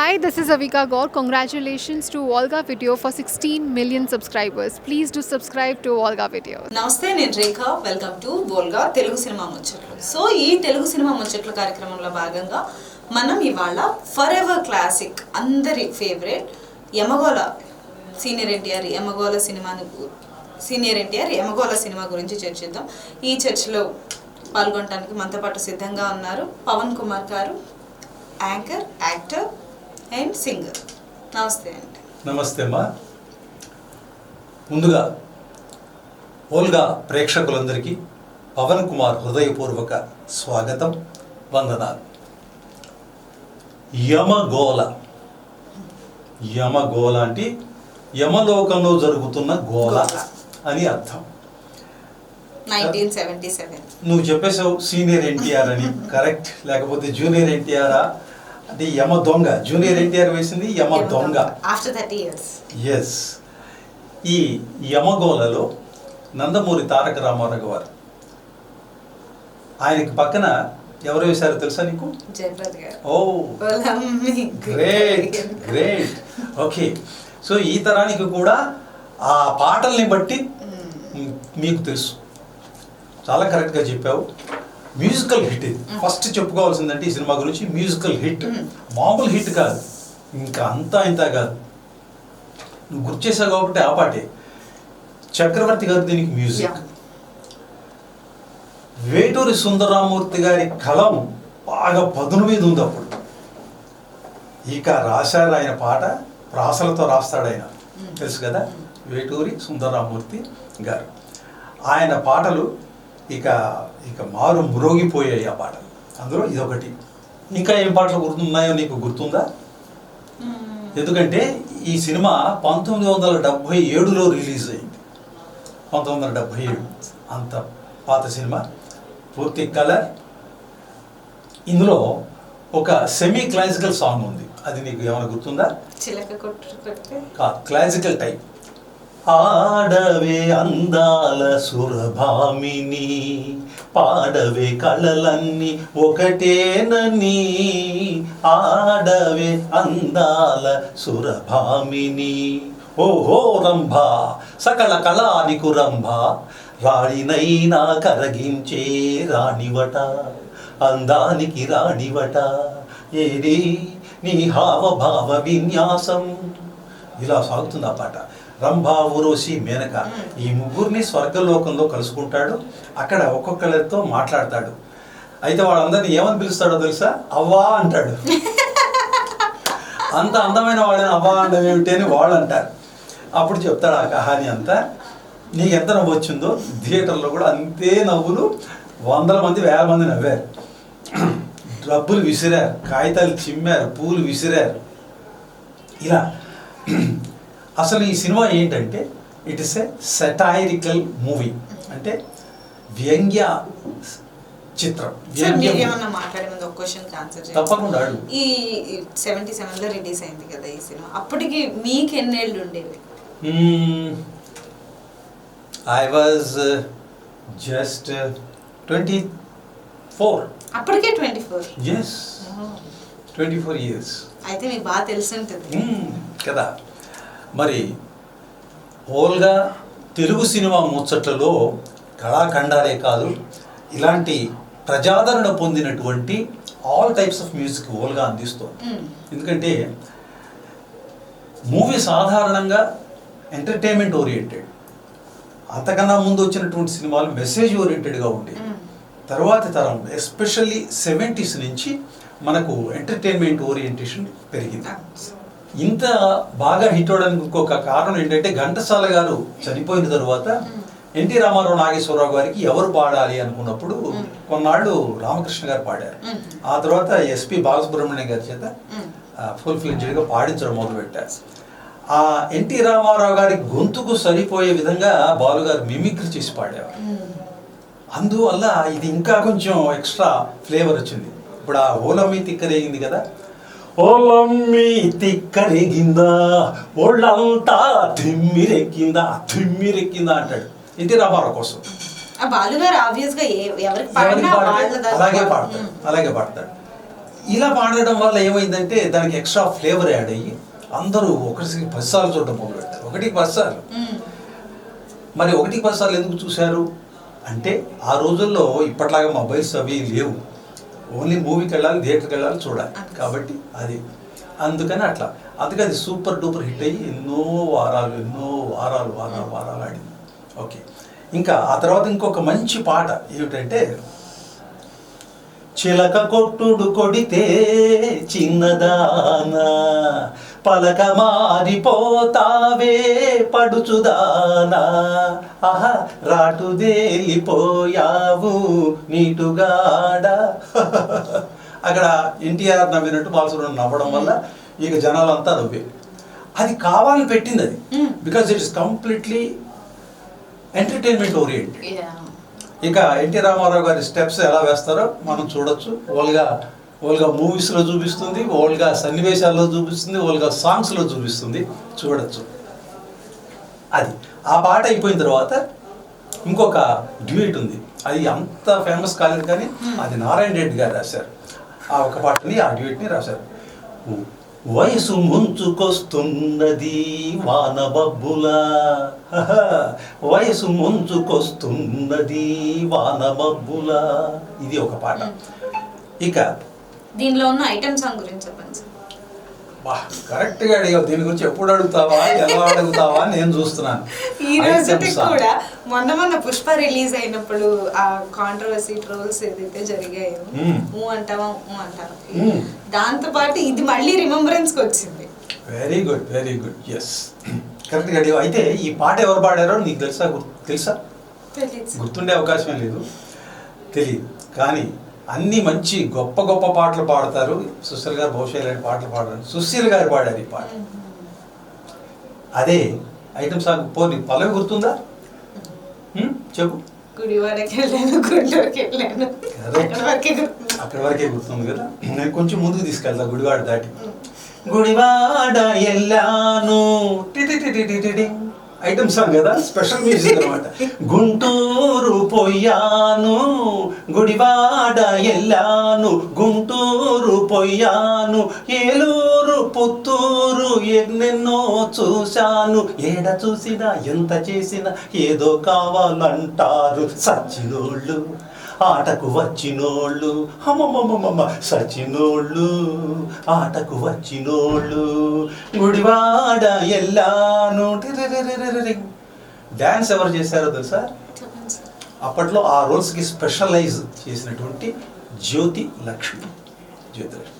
Hi, this is Avika Gaur. Congratulations to Volga Video for 16 million subscribers. Please do subscribe to Volga Videos. నమస్తే నేను Rekha welcome to Volga Telugu cinema ముచ్చట్లు so ఈ Telugu cinema ముచ్చట్లు కార్యక్రమంలో భాగంగా మనం ఇవాళ ఫర్ ఎవర్ క్లాసిక్ అందరి ఫేవరెట్ యమగోళ సీనియర్ ఎన్టీఆర్ యమగోళ సినిమాను సీనియర్ ఎన్టీఆర్ యమగోళ సినిమా గురించి చర్చిద్దాం ఈ చర్చలో పాల్గొనడానికి మనతో పాటు సిద్ధంగా ఉన్నారు పవన్ కుమార్ గారు యాంకర్ యాక్టర్ అండ్ సింగర్ నమస్తే అండి. నమస్తే అమ్మా. ముందుగా ఓల్గా ప్రేక్షకులందరికీ పవన్ కుమార్ హృదయపూర్వక స్వాగతం వందనాలు. యమగోళ. యమగోళ అంటే యమలోకంలో జరుగుతున్న గోళ గోల. అని అర్థం. నువ్వు చెప్పేసావు సీనియర్ ఎన్టీఆర్ అని. కరెక్ట్. లేకపోతే జూనియర్ ఎన్టీఆరా? అంటే యమ దొంగ. జూనియర్ ఎన్టీఆర్ వేసింది యమ దొంగ. ఆఫ్టర్ థర్టీ ఇయర్స్ ఎస్ ఈ యమగోళలో నందమూరి తారక రామారావు గారు. ఆయనకి పక్కన ఎవరు వేశారో తెలుసా నీకు? ఓ. గ్రేట్ గ్రేట్ ఓకే సో ఈ తరానికి కూడా ఆ పాటల్ని బట్టి మ్, మీకు తెలుసు. చాలా కరెక్ట్గా చెప్పావు. మ్యూజికల్ హిట్ ఇది. ఫస్ట్ చెప్పుకోవాల్సిందంటే ఈ సినిమా గురించి మ్యూజికల్ హిట్. మామూలు హిట్ కాదు. ఇంకా అంతా ఇంత కాదు. నువ్వు గుర్తు చేసావు కాబట్టి ఆ పాటే. చక్రవర్తి గారు దీనికి మ్యూజిక్. వేటూరి సుందరరామూర్తి గారి కలం బాగా పదును మీద ఉంది అప్పుడు. ఇక రాశారు ఆయన పాట ప్రాసలతో రాస్తాడు ఆయన. తెలుసు కదా? వేటూరి సుందరరామూర్తి గారు. ఆయన పాటలు ఇక ఇక మారు మ్రోగిపోయాయి ఆ పాటలు. అందులో ఇదొకటి. ఇంకా ఏం పాటలు గుర్తున్నాయో నీకు గుర్తుందా? ఎందుకంటే ఈ సినిమా పంతొమ్మిది వందల డెబ్భై ఏడులో రిలీజ్ అయింది. పంతొమ్మిది వందల డెబ్భై ఏడు. అంత పాత సినిమా. పూర్తి కలర్. ఇందులో ఒక సెమీ క్లాసికల్ సాంగ్ ఉంది. అది నీకు ఏమైనా గుర్తుందా? కాదు క్లాసికల్ టైప్ ఆడవే అందాల సురభామిని పాడవే కళలన్నీ ఒకటేనని ఆడవే అందాల సురభామిని. ఓహో రంభ సకల కళానికు రంభ రాణినైనా కరగించే రాణివట అందానికి రాణివట ఏది నీ హావభావ విన్యాసం? ఇలా సాగుతుంది ఆ పాట. రంభా ఊరోసి మేనక. ఈ ముగ్గురిని స్వర్గలోకంలో కలుసుకుంటాడు. అక్కడ ఒక్కొక్కరితో మాట్లాడతాడు. అయితే వాళ్ళందరినీ ఏమని పిలుస్తాడో తెలుసా? అవ్వా అంటాడు. అంత అందమైన వాళ్ళని అవ్వా అండం ఏమిటి అని వాళ్ళు అంటారు అప్పుడు చెప్తాడు ఆ కహాని అంతా. నీకు ఎంత నవ్వు వచ్చిందో? థియేటర్లో కూడా అంతే నవ్వులు. వందల మంది వేల మంది నవ్వారు. డబ్బులు విసిరారు. కాగితాలు చిమ్మారు. పూలు విసిరారు. ఇలా అసలు ఈ సినిమా ఏంటంటే it is a satirical movie అంటే వ్యంగ్య చిత్రం. తప్పకుండా ఈ సెవెంటీ సెవెన్లో రిలీజ్ అయింది కదా ఈ సినిమా. అప్పటికి మీకు ఎన్నేళ్ళు ఉండేవి? I was just twenty four అప్పటికే twenty four yes twenty four years అయితే మీకు బాగా తెలిసి ఉంటుంది. కదా. మరి హోల్గా తెలుగు సినిమా ముచ్చట్లలో కళాఖండాలే కాదు ఇలాంటి ప్రజాదరణ పొందినటువంటి ఆల్ టైప్స్ ఆఫ్ మ్యూజిక్ హోల్గా అందిస్తుంది. ఎందుకంటే మూవీ సాధారణంగా ఎంటర్టైన్మెంట్ ఓరియంటెడ్. అంతకన్నా ముందు వచ్చినటువంటి సినిమాలు మెసేజ్ ఓరియంటెడ్గా ఉండేవి మ్మ్. తర్వాతి తరం ఎస్పెషల్లీ సెవెంటీస్ నుంచి మనకు ఎంటర్టైన్మెంట్ ఓరియంటేషన్ పెరిగింది. ఇంత బాగా హిట్ అవడానికి ఇంకొక కారణం ఏంటంటే ఘంటసాల గారు చనిపోయిన తర్వాత ఎన్టీ రామారావు నాగేశ్వరరావు గారికి ఎవరు పాడాలి అనుకున్నప్పుడు కొన్నాళ్ళు రామకృష్ణ గారు పాడారు. ఆ తర్వాత ఎస్పి బాలసుబ్రహ్మణ్యం గారి చేత ఫుల్ ఫ్లెడ్జ్డ్గా పాడించడం మొదలుపెట్టారు. ఆ ఎన్టీ రామారావు గారి గొంతుకు సరిపోయే విధంగా బాలు గారు మిమిక్రీ చేసి పాడేవారు. అందువల్ల ఇది ఇంకా కొంచెం ఎక్స్ట్రా ఫ్లేవర్ వచ్చింది. ఇప్పుడు ఆ ఓలమి తిక్కరేగింది కదా ఓలమ్మి తిక్కరేగిందా ఒళ్ళంతా తిమ్మిరెక్కిందా తిమ్మిరెక్కిందా అంటాడు. ఎన్టీ రామారావు కోసం. అలాగే పాడు- పాడతాడు. అలాగే పాడతాడు. ఇలా పాడడం వల్ల ఏమైందంటే దానికి ఎక్స్ట్రా ఫ్లేవర్ యాడ్ అయ్యి అందరూ ఒకటికి పదిసార్లు చూడడం మొదలుపెట్టారు. ఒకటికి పదిసార్లు. మరి ఒకటికి పదిసార్లు ఎందుకు చూశారు? అంటే ఆ రోజుల్లో ఇప్పట్లాగా మొబైల్స్ అవి లేవు. ఓన్లీ మూవీకి వెళ్ళాలి థియేటర్కి వెళ్ళాలి చూడాలి కాబట్టి అది. అందుకని అట్లా. అందుకని అది సూపర్ డూపర్ హిట్ అయ్యి ఎన్నో వారాలు ఎన్నో వారాలు వారాలు వారాలు ఆడింది. ఓకే. ఇంకా ఆ తర్వాత ఇంకొక మంచి పాట ఏమిటంటే చిలక కొట్టుడు కొడితే చిన్నదానా పలక మారిపోతావే పడుచుదానా. ఆహా రాటుదేలిపోయావు నీటుగాడ. అక్కడ ఎన్టీఆర్ నవ్వినట్టు బాలసుబ్రహ్మణ్యం నవ్వడం వల్ల ఇక జనాలంతా నవ్వే. అది కావాలని పెట్టింది అది. Because it is completely entertainment oriented. ఇక ఎన్టీ రామారావు గారి స్టెప్స్ ఎలా వేస్తారో మనం చూడొచ్చు. ఓల్గా ఓల్గా మూవీస్లో చూపిస్తుంది ఓల్గా సన్నివేశాల్లో చూపిస్తుంది ఓల్గా సాంగ్స్లో చూపిస్తుంది. చూడొచ్చు. అది. ఆ పాట అయిపోయిన తర్వాత ఇంకొక డ్యూయట్ ఉంది. అది అంత ఫేమస్ కాలేదు కానీ అది నారాయణ రెడ్డి గారు రాశారు. ఆ ఒక పాటని ఆ డ్యూయట్ని రాశారు. వయసు ముంచుకొస్తున్నది వానబబ్బులా. హహ, వయసు ముంచుకొస్తున్నది వానబబ్బులా. ఇది ఒక పాట. ఇక దీనిలో ఉన్న ఐటమ్ సాంగ్ గురించి చెప్పండి సార్. బా కరెక్ట్గా అడిగావు. దీని గురించి ఎప్పుడు అడుగుతావా? ఎలా అడుగుతావా? నేను చూస్తున్నాను. ఈ రోజు. కూడా మొన్న మొన్న పుష్ప రిలీజ్ అయినప్పుడు ఆ కాంట్రవర్సీ ట్రోల్స్ ఏదైతే జరిగాయో. ఊ అంటావా ఊ అంటావా. దాంతో పాటు ఇది మళ్ళీ రిమెంబరెన్స్కి వచ్చింది. Very good very good yes కరెక్ట్గా అడిగావు. అయితే ఈ పాట ఎవరు పాడారో నీకు తెలుసా? తెలుసా. గుర్తుండే అవకాశం లేదు. తెలియదు కానీ అన్ని మంచి గొప్ప గొప్ప పాటలు పాడతారు. సుశీల్ గారు బహుశా ఇలాంటి పాటలు పాడారు. సుశీల్ గారు పాడారు ఈ పాట. అదే ఐటమ్ సాంగ్ పోనీ పల్లవి గుర్తుందా? చెప్పు. అక్కడ వరకే గుర్తుంది. కదా. నేను కొంచెం ముందుకు తీసుకెళ్తా గుడివాడ దాటి. గుడివాడ ఎల్లాను. ఐటమ్ సాంగ్ కదా? స్పెషల్ మ్యూజిక్ అనమాట గుంటూరు పోయాను గుడివాడ ఎల్లాను గుంటూరు పోయాను ఏలూరు పుత్తూరు ఎన్నెన్నో చూశాను. ఏడ చూసినా ఎంత చేసినా ఏదో కావాలంటారు సచ్చినోళ్ళు. ఆటకు వచ్చినోళ్ళు. అమ్మమ్మమ్మమ్మ సచినోళ్ళు ఆటకు వచ్చినోళ్ళు. గుడివాడ ఎల్లాను. డ్యాన్స్ ఎవరు చేశారో తెలుసా? సార్. అప్పట్లో ఆ రోల్స్కి స్పెషలైజ్ చేసినటువంటి జ్యోతి లక్ష్మి. జ్యోతి లక్ష్మి.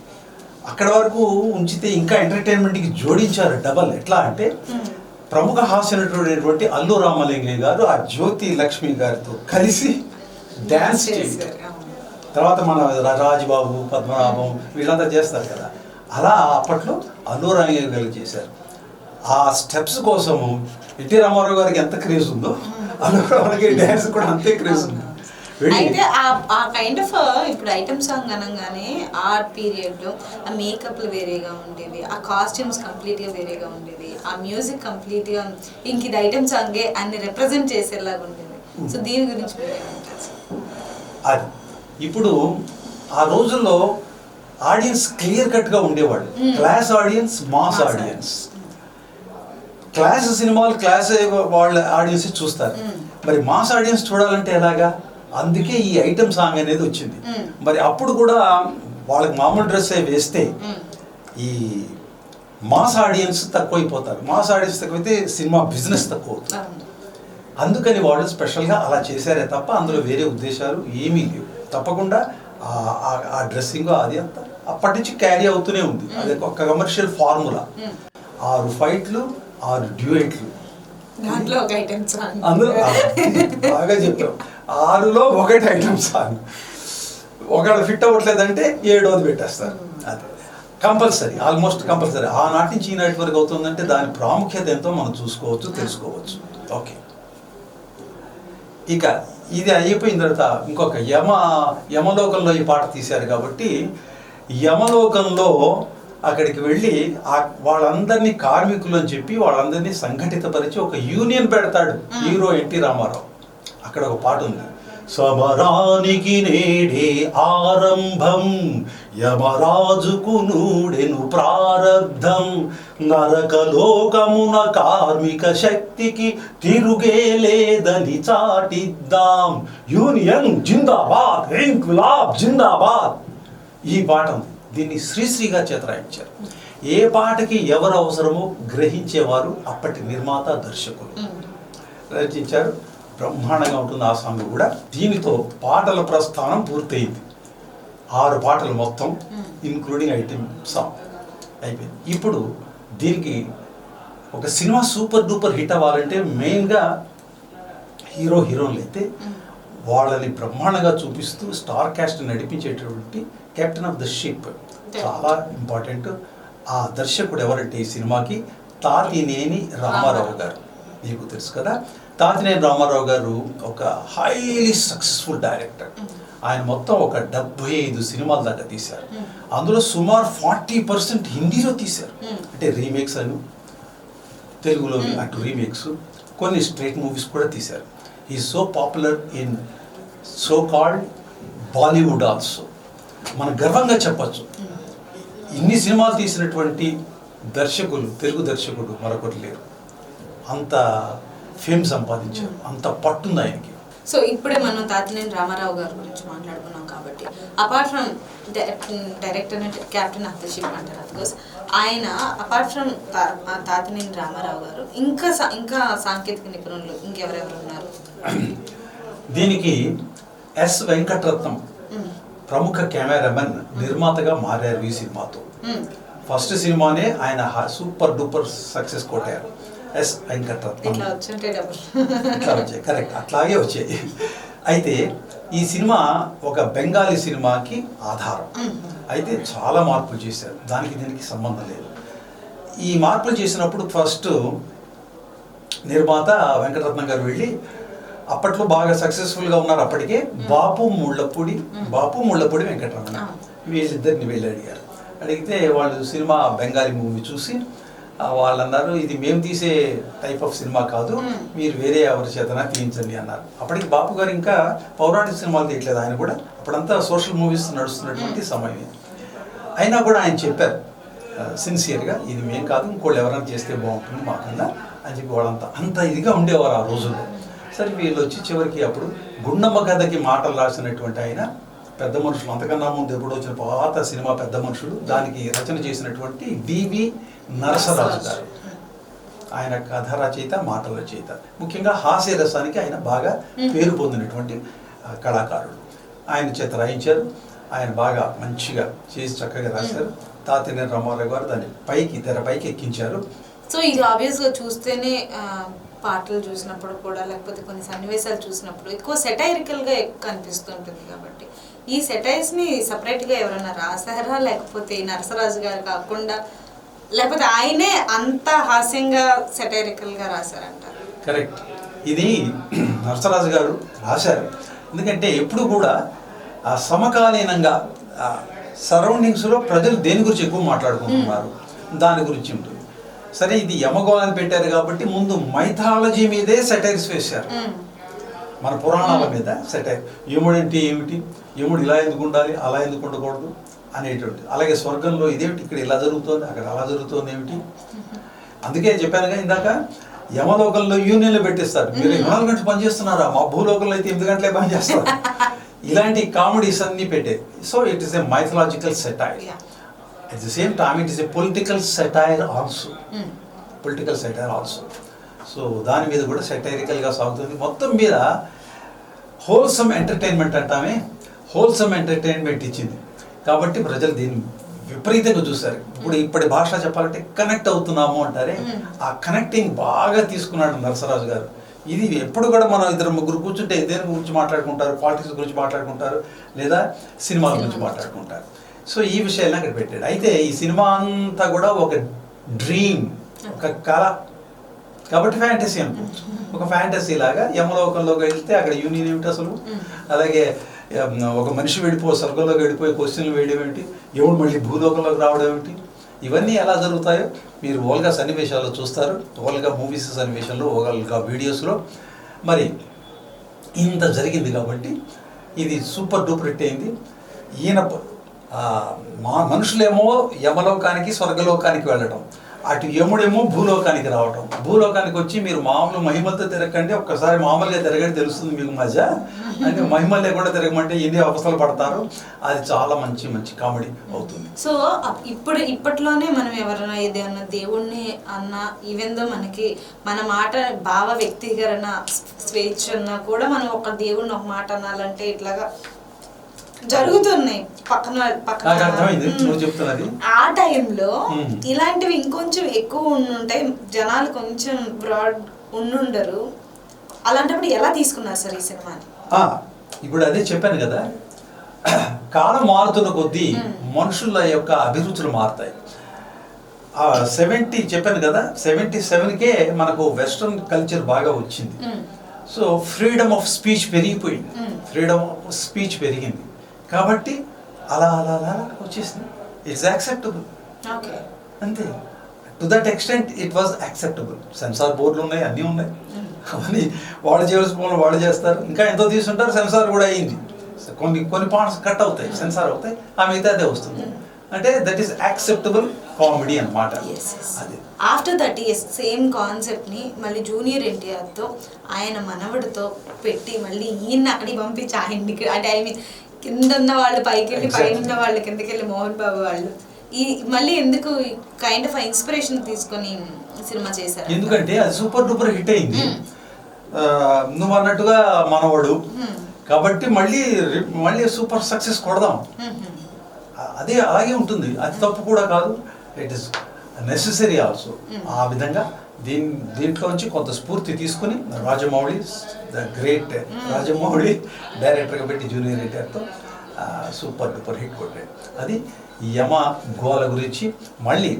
అక్కడ వరకు ఉంచితే ఇంకా ఎంటర్టైన్మెంట్కి జోడించారు డబల్. ఎట్లా అంటే ప్రముఖ హాస్య నటుడైనటువంటి అల్లు రామలింగయ్య గారు ఆ జ్యోతి లక్ష్మి గారితో కలిసి డ్యాన్స్ చేశారు. తర్వాత మన రాజుబాబు పద్మనాభం వీళ్ళంతా చేస్తారు కదా. అలా అప్పట్లో అల్లు రామయ్య గారు చేశారు. ఆ స్టెప్స్ కోసము ఎన్టీ రామారావు గారికి ఎంత క్రేజ్ ఉందో అల్లు రామయ్య గారి డ్యాన్స్ కూడా అంతే క్రేజ్ ఉంది. అయితే ఆ కైండ్ ఆఫ్ ఇప్పుడు ఐటమ్ సాంగ్ అనగానే ఆ పీరియడ్ ఆ మేకప్లు వేరేగా ఉండేవి ఆ కాస్ట్యూమ్స్ కంప్లీట్గా వేరేగా ఉండేవి ఆ మ్యూజిక్ కంప్లీట్గా ఇంక ఇది ఐటమ్ సాంగే అన్ని రిప్రజెంట్ చేసేలాగా ఉండేది సో దీని గురించి? అది. ఇప్పుడు ఆ రోజుల్లో ఆడియన్స్ క్లియర్ కట్గా ఉండేవాళ్ళు. Class audience mass audience class సినిమాలు క్లాస్ వాళ్ళ ఆడియన్స్ చూస్తారు. Mm. మరి మాస్ ఆడియన్స్ చూడాలంటే ఎలాగా? అందుకే ఈ ఐటమ్ సాంగ్ అనేది వచ్చింది. మరి అప్పుడు కూడా వాళ్ళకి మామూలు డ్రెస్ వేస్తే. ఈ మాస్ ఆడియన్స్ తక్కువైపోతారు. మాస్ ఆడియన్స్ తక్కువైతే సినిమా బిజినెస్ తక్కువ అవుతుంది. అందుకని వాళ్ళు స్పెషల్గా అలా చేశారే తప్ప అందులో వేరే ఉద్దేశాలు ఏమీ లేవు. తప్పకుండా ఆ- డ్రెస్సింగ్ అది అంతా అప్పటి నుంచి క్యారీ అవుతూనే ఉంది. అది ఒక కమర్షియల్ ఫార్ములా. ఆరు ఫైట్లు ఆరు డ్యూయెట్లు. అందులో బాగా చెప్పావు. ఆరులో ఒకటి ఐటమ్ సాంగ్ ఒకళ్ళు ఫిట్ అవ్వట్లేదంటే ఏడోది పెట్టేస్తారు. అదే. Compulsory almost compulsory. ఆనాటి నుంచి ఈనాటి వరకు అవుతుందంటే దాని ప్రాముఖ్యత ఎంతో మనం చూసుకోవచ్చు తెలుసుకోవచ్చు. ఓకే. ఇక ఇది అయిపోయిన తర్వాత ఇంకొక యమ యమలోకంలో ఈ పాట తీశారు కాబట్టి యమలోకంలో అక్కడికి వెళ్ళి ఆ వాళ్ళందరినీ కార్మికులు అని చెప్పి వాళ్ళందరినీ సంఘటితపరిచి ఒక యూనియన్ పెడతాడు హీరో ఎన్టీ రామారావు. అక్కడ ఒక పాట ఉంది. సమరానికి నేడే ఆరంభం యమరాజుకు నూడెను ప్రారబ్ధం నరకలోకమున కార్మిక శక్తికి తిరుగే లేదని చాటిద్దాం. యూనియన్ జిందాబాద్ ఇంక్విలాబ్ జిందాబాద్. ఈ పాట ఉంది. దీన్ని శ్రీశ్రీగా చేతరాయించారు ఏ పాటకి ఎవరు అవసరమో గ్రహించేవారు అప్పటి నిర్మాత దర్శకులు. రచించారు. బ్రహ్మాండంగా ఉంటుంది ఆ సాంగ్ కూడా. దీనితో పాటల ప్రస్థానం పూర్తయింది. ఆరు పాటలు మొత్తం ఇన్క్లూడింగ్ ఐటెం సాంగ్ అయిపోయింది. ఇప్పుడు దీనికి ఒక సినిమా సూపర్ డూపర్ హిట్ అవ్వాలంటే మెయిన్గా హీరో హీరోయిన్లు అయితే వాళ్ళని బ్రహ్మాండంగా చూపిస్తూ స్టార్ క్యాస్ట్ నడిపించేటటువంటి కెప్టెన్ ఆఫ్ ద షిప్. చాలా ఇంపార్టెంట్. ఆ దర్శకుడు ఎవరంటే ఈ సినిమాకి తాతినేని రామారావు గారు. మీకు తెలుసు కదా. తాతినేని రామారావు గారు ఒక హైలీ సక్సెస్ఫుల్ డైరెక్టర్ ఆయన మొత్తం ఒక డెబ్బై ఐదు సినిమాల దాకా తీశారు. అందులో సుమారు ఫార్టీ పర్సెంట్ హిందీలో తీశారు. అంటే రీమేక్స్ అని తెలుగులో అటు రీమేక్స్ కొన్ని స్ట్రైట్ మూవీస్ కూడా తీశారు. ఈ so popular in so called Bollywood also మనం గర్వంగా చెప్పచ్చు. ఇన్ని సినిమాలు తీసినటువంటి దర్శకులు తెలుగు దర్శకుడు మరొకటి లేరు. అంత ఫేమ్ సంపాదించారు. అంత పట్టుంది ఆయనకి? సో ఇప్పుడే మనం తాతినేని రామారావు గారి గురించి మాట్లాడుకున్నాం కాబట్టి apart from director captain of the ship అంటారు అఫ్కోర్స్ ఆయన అపార్ట్ ఫ్రమ్ తాతినేని రామారావు గారు ఇంకా ఇంకా సాంకేతిక నిపుణులు ఇంకెవరెవరు ఉన్నారు? దీనికి ఎస్ వెంకటరత్నం ప్రముఖ కెమెరామెన్ నిర్మాతగా మారారు ఈ సినిమాతో. ఫస్ట్ సినిమానే ఆయన సూపర్ డూపర్ సక్సెస్ కొట్టారు. ఎస్ వెంకటరత్నం వచ్చాయి కరెక్ట్ అట్లాగే వచ్చాయి అయితే ఈ సినిమా ఒక బెంగాలీ సినిమాకి ఆధారం. అయితే చాలా మార్పులు చేశారు. దానికి దీనికి సంబంధం లేదు. ఈ మార్పులు చేసినప్పుడు ఫస్ట్ నిర్మాత వెంకటరత్నం గారు వెళ్ళి అప్పట్లో బాగా సక్సెస్ఫుల్గా ఉన్నారు అప్పటికే. బాపు ముళ్ళపూడి బాపు ముళ్ళపూడి వెంకటరమణ ఆ. వీళ్ళిద్దరిని వెళ్ళి అడిగారు. అడిగితే వాళ్ళు సినిమా బెంగాలీ మూవీ చూసి ఆ, వాళ్ళు అన్నారు ఇది మేము తీసే టైప్ ఆఫ్ సినిమా కాదు మ్మ్. మీరు వేరే ఎవరి చేతనా తీయించండి అన్నారు. అప్పటికి బాపు గారు ఇంకా పౌరాణిక సినిమాలు తీయట్లేదు. ఆయన కూడా అప్పుడంతా సోషల్ మూవీస్ నడుస్తున్నటువంటి సమయం అయినా కూడా ఆయన చెప్పారు సిన్సియర్గా ఇది మేం కాదు ఇంకోళ్ళు ఎవరైనా చేస్తే బాగుంటుంది మాకన్నా అని చెప్పి వాళ్ళంతా అంత ఇదిగా ఉండేవారు ఆ రోజుల్లో. సరే వీళ్ళు వచ్చి చివరికి అప్పుడు గుండమ్మ కథకి మాటలు రాసినటువంటి ఆయన పెద్ద మనుషులు అంతకన్నా ముందు ఎప్పుడు వచ్చిన పాత సినిమా పెద్ద మనుషులు దానికి రచన చేసినటువంటి డివి నరసరాజు గారు. ఆయన కథ రచయిత మాటల రచయిత. ముఖ్యంగా హాస్య రసానికి ఆయన బాగా పేరు పొందినటువంటి కళాకారుడు. ఆయన చేత రాయించారు. ఆయన బాగా మంచిగా చేసి చక్కగా రాశారు. తాతినేని రామారావు గారు దాన్ని పైకి తెర పైకి ఎక్కించారు. సో ఇది ఆబ్వియస్గా చూస్తేనే పాటలు చూసినప్పుడు కూడా లేకపోతే కొన్ని సన్నివేశాలు చూసినప్పుడు ఎక్కువ సెటైరికల్గా ఎక్కువ కనిపిస్తుంటుంది కాబట్టి. ఈ సెటైర్స్ని సపరేట్గా ఎవరైనా రాసారా లేకపోతే ఈ నరసరాజు గారు కాకుండా లేకపోతే ఆయనే అంత హాస్యంగా సెటైరికల్గా రాశారంటారు? కరెక్ట్. ఇది నరసరాజు గారు రాశారు. ఎందుకంటే ఎప్పుడు కూడా ఆ సమకాలీనంగా సరౌండింగ్స్లో ప్రజలు దేని గురించి ఎక్కువ మాట్లాడుకుంటున్నారు? దాని గురించి ఉంటుంది. సరే ఇది యమగోళాన్ని పెట్టారు కాబట్టి ముందు మైథాలజీ మీదే సెటైర్స్ వేశారు. మన పురాణాల మీద సెటైర్. యముడు అంటే ఏమిటి? యముడు ఇలా ఎందుకు ఉండాలి? అలా ఎందుకు ఉండకూడదు? అనేటువంటి అలాగే స్వర్గంలో ఇదేమిటి? ఇక్కడ ఇలా జరుగుతోంది అక్కడ అలా జరుగుతోంది ఏమిటి? అందుకే చెప్పానుగా ఇందాక యమలోకంలో యూనియన్లు పెట్టిస్తారు. మీరు నాలుగు గంటలు పనిచేస్తున్నారా మా భూలోకంలో అయితే ఎనిమిది గంటలే పనిచేస్తారు ఇలాంటి కామెడీస్ అన్ని పెట్టాయి so it is a mythological satire at the same time it is a political satire also hmm. Political satire also so దాని మీద కూడా సెటైరికల్గా సాగుతుంది. మొత్తం మీద హోల్సమ్ ఎంటర్టైన్మెంట్ అంటామే. హోల్సమ్ ఎంటర్టైన్మెంట్ ఇచ్చింది. కాబట్టి ప్రజలు దీన్ని విపరీతంగా చూశారు. ఇప్పుడు ఇప్పటి భాష చెప్పాలంటే కనెక్ట్ అవుతున్నాము అంటారే. ఆ కనెక్టింగ్ బాగా తీసుకున్నాడు నరసరాజు గారు. ఇది ఎప్పుడు కూడా మనం ఇద్దరు ముగ్గురు కూర్చుంటే దేని గురించి మాట్లాడుకుంటారు? పాలిటిక్స్ గురించి మాట్లాడుకుంటారు? లేదా సినిమాల గురించి. మాట్లాడుకుంటారు. సో ఈ విషయాన్ని అక్కడ పెట్టాడు. అయితే ఈ సినిమా అంతా కూడా ఒక డ్రీమ్ ఒక కళ. కాబట్టి ఫ్యాంటసీ అనుకోవచ్చు ఒక ఫ్యాంటసీ లాగా యమలోకంలోకి వెళ్తే అక్కడ యూనియన్ ఏమిటి అసలు అలాగే ఒక మనిషి వెళ్ళిపో స్వర్గంలోకి వెళ్ళిపోయి క్వశ్చన్లు వేయడం ఏమిటి? ఎవడు మళ్ళీ భూలోకంలోకి రావడం ఏమిటి? ఇవన్నీ ఎలా జరుగుతాయో మీరు ఓల్గా సన్నివేశాల్లో చూస్తారు. ఓల్గా మూవీస్ సన్నివేశంలో ఓల్గా వీడియోస్లో. మరి ఇంత జరిగింది కాబట్టి ఇది సూపర్ డూపర్ హిట్ అయింది. ఈయన మా మనుషులేమో యమలోకానికి స్వర్గలోకానికి వెళ్ళడం అటు యముడేమో భూలోకానికి రావటం. భూలోకానికి వచ్చి మీరు మామూలు మహిమలతో తిరగండి ఒక్కసారి మామూలుగా తిరగండి తెలుస్తుంది మీకు మధ్య అంటే మహిమలు లేకుండా తిరగమంటే ఎన్ని అవసరాలు పడతారు? అది చాలా మంచి మంచి కామెడీ అవుతుంది. సో ఇప్పుడు ఇప్పట్లోనే మనం ఎవరైనా ఏదైనా దేవుణ్ణి అన్న ఈవెందో మనకి మన మాట భావ వ్యక్తీకరణ స్వేచ్ఛ అన్నా కూడా మనం ఒక దేవుణ్ణి ఒక మాట అనాలంటే ఇట్లాగా జరుగుతున్నాయి. పక్కన పక్కన నాకు అర్థమైంది. మ్మ్. నువ్వు చెప్తున్నది. ఆ టైంలో. ఇలాంటివి ఇంకొంచెం ఎక్కువ ఉండుంటాయి జనాలు కొంచెం బ్రాడ్ ఉండుండరు. అలాంటప్పుడు ఎలా తీసుకున్నారు సార్ ఈ సినిమాని? ఇప్పుడు అదే చెప్పాను కదా. కాలం మారుతున్న కొద్దీ మనుషుల యొక్క అభిరుచులు మారుతాయి. సెవెంటీ చెప్పాను కదా. సెవెంటీ సెవెన్కే మనకు వెస్ట్రన్ కల్చర్ బాగా వచ్చింది. సో ఫ్రీడమ్ ఆఫ్ స్పీచ్ పెరిగిపోయింది. ఫ్రీడమ్ ఆఫ్ స్పీచ్ పెరిగింది. కాబట్టి అలా అలా అలా వచ్చేసింది. ఇట్స్ యాక్సెప్టబుల్ అంతే. To that extent it was acceptable censor బోర్డులు ఉన్నాయి అన్నీ ఉన్నాయి. అవన్నీ వాళ్ళు చేయాల్సిన పనులు వాళ్ళు చేస్తారు. ఇంకా ఎంతో తీసుంటారు సెన్సార్ కూడా అయ్యింది. కొన్ని కొన్ని పాయింట్స్ కట్ అవుతాయి సెన్సార్ అవుతాయి ఆ మిగతా అదే వస్తుంది. అంటే దట్ ఈస్ యాక్సెప్టబుల్ కామెడీ అన్నమాట. అది. ఆఫ్టర్ దట్ ఎస్ సేమ్ కాన్సెప్ట్ని మళ్ళీ జూనియర్ ఎన్టీఆర్తో ఆయన మనవడితో పెట్టి మళ్ళీ ఈయన అక్కడికి పంపించి ఆయన్ని అంటే ఐ మీన్ కింద ఉన్న వాళ్ళు పైకి వెళ్ళి. పైన ఉన్న వాళ్ళు కిందకి వెళ్ళి మోహన్ బాబు వాళ్ళు. ఈ మళ్ళీ ఎందుకు కైండ్ ఆఫ్ ఇన్స్పిరేషన్ తీసుకొని సినిమా చేశారు? ఎందుకంటే అది సూపర్ డూపర్ హిట్ అయింది. ఆ, నువ్వు అన్నట్టుగా మనవడు. మ్మ్. కాబట్టి మళ్ళీ మళ్ళీ సూపర్ సక్సెస్ కొడదాం. ఆ- అదే అలాగే ఉంటుంది. అది తప్పు కూడా కాదు. ఇట్ ఇస్ నెసెసరీ ఆల్సో ఆ విధంగా దీని దీంట్లోంచి కొంత స్ఫూర్తి తీసుకుని రాజమౌళి ద గ్రేట్ రాజమౌళి డైరెక్టర్గా పెట్టి జూనియర్ ఎన్టీఆర్తో సూపర్ డూపర్ హిట్ కొట్టాడు. అది యమ గోల గురించి మళ్ళీ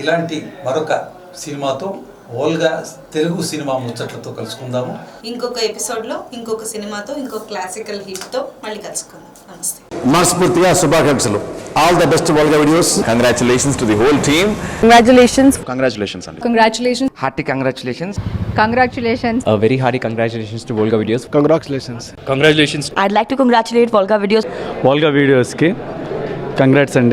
ఇలాంటి మరొక సినిమాతో ఓల్గా తెలుగు సినిమా ముచ్చట్లతో కలుసుకుందాము. ఇంకొక ఎపిసోడ్లో ఇంకొక సినిమాతో ఇంకొక క్లాసికల్ హిట్తో మళ్ళీ కలుసుకుందాం. నమస్తే. మనస్ఫూర్తిగా శుభాకాంక్షలు. All the best Volga videos Congratulations to the whole team. Congratulations. Congratulations, Andy. Congratulations. Hearty congratulations. Congratulations. A very hearty congratulations to Volga Videos. Congratulations Congratulations I'd like to congratulate Volga Videos. Volga వీడియోస్కి congrats అండి